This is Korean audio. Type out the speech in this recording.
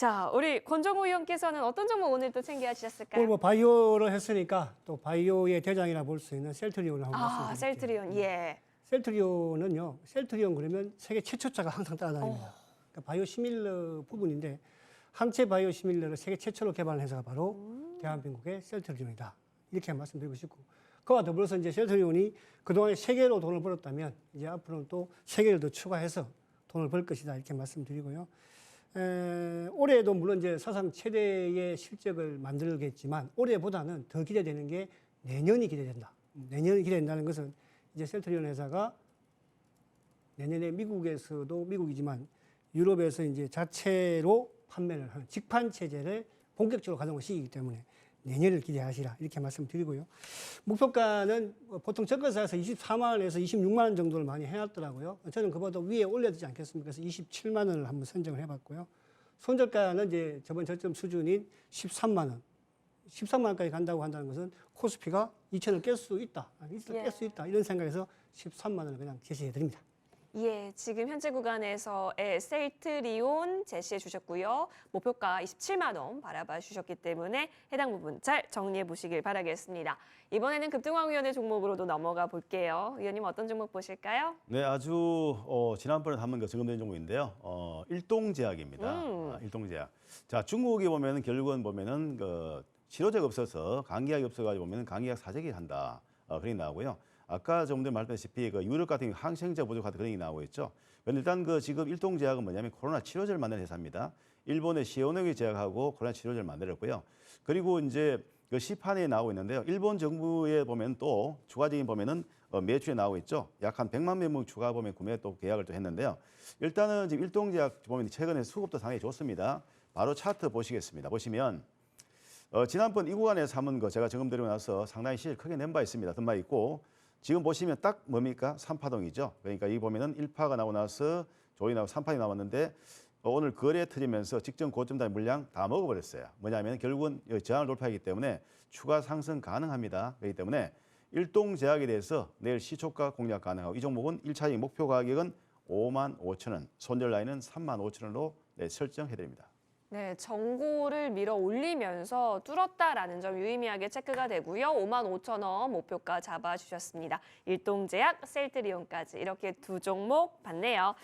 자, 우리 권정호 의원께서는 어떤 종목 오늘 또 챙겨 오늘 주셨을까요? 뭐 바이오를 했으니까 또 바이오의 대장이라 볼 수 있는 셀트리온을 한번 아, 말씀드릴게요. 셀트리온. 예. 셀트리온은요. 셀트리온 그러면 세계 최초자가 항상 따라다닙니다. 그러니까 바이오 시밀러 부분인데 항체 바이오 시밀러를 세계 최초로 개발한 회사가 바로 대한민국의 셀트리온이다. 이렇게 말씀드리고 싶고 그와 더불어서 이제 셀트리온이 그동안에 세계로 돈을 벌었다면 이제 앞으로는 또 세계를 더 추가해서 돈을 벌 것이다 이렇게 말씀드리고요. 에, 올해도 물론 이제 사상 최대의 실적을 만들겠지만 올해보다는 더 기대되는 게 내년이 기대된다. 내년이 기대된다는 것은 이제 셀트리온 회사가 내년에 미국에서도 미국이지만 유럽에서 이제 자체로 판매를 하는 직판 체제를 본격적으로 가동을 시키기 때문에 내년을 기대하시라 이렇게 말씀드리고요. 목표가는 보통 저가사에서 24만 원에서 26만 원 정도를 많이 해놨더라고요. 저는 그보다 위에 올려야 되지 않겠습니까? 그래서 27만 원을 한번 선정을 해봤고요. 손절가는 이제 저번 저점 수준인 13만 원. 13만 원까지 간다고 한다는 것은 코스피가 2천을 깰 수 있다. 예. 깰수 있다. 이런 생각에서 13만 원을 그냥 제시해 드립니다. 예, 지금 현재 구간에서의 셀트리온 제시해 주셨고요. 목표가 27만 원 바라봐 주셨기 때문에 해당 부분 잘 정리해 보시길 바라겠습니다. 이번에는 급등왕 위원회 종목으로도 넘어가 볼게요. 위원님 어떤 종목 보실까요? 네, 아주 어, 지난번에 한번 그 점검된 종목인데요. 어, 일동제약입니다. 음. 아, 일동제약. 자, 중국에 보면은 결국은 보면은 그 치료제가 없어서 감기약이 없어가지고 보면은 감기약 사재기 한다. 어, 그런 게 나오고요. 아까 전에 말했다시피 그 유럽 같은 항생제 부족하다 그런 게 나오고 있죠. 일단 그 지금 일동제약은 뭐냐면 코로나 치료제를 만드는 회사입니다. 일본의 시오노기 제약하고 코로나 치료제를 만들었고요. 그리고 이제 그 시판에 나오고 있는데요. 일본 정부에 보면 또 추가적인 보면은 어, 매출에 나오고 있죠. 약 한 100만 명분 추가 보면 구매 또 계약을 또 했는데요. 일단은 지금 일동제약 보면 최근에 수급도 상당히 좋습니다. 바로 차트 보시겠습니다. 보시면 어, 지난번 이 구간에서 한번 그 제가 점검드리고 나서 상당히 시를 크게 낸 바 있습니다. 든바 있고 지금 보시면 딱 뭡니까? 삼파동이죠. 그러니까 이 보면은 일파가 나오고 나서 나오고 삼파이 나왔는데 어, 오늘 거래 터지면서 직전 고점 달 물량 다 먹어버렸어요. 뭐냐면 결국은 저항을 돌파하기 때문에 추가 상승 가능합니다. 그렇기 때문에 일동 제약에 대해서 내일 시초가 공략 가능하고 이 종목은 일차적인 목표 가격은 5만 5천 원, 손절 라인은 3만 5천 원으로 네, 설정해드립니다. 네, 정고를 밀어 올리면서 뚫었다라는 점 유의미하게 체크가 되고요. 5만 5천 원 목표가 잡아주셨습니다. 일동제약, 셀트리온까지 이렇게 두 종목 봤네요.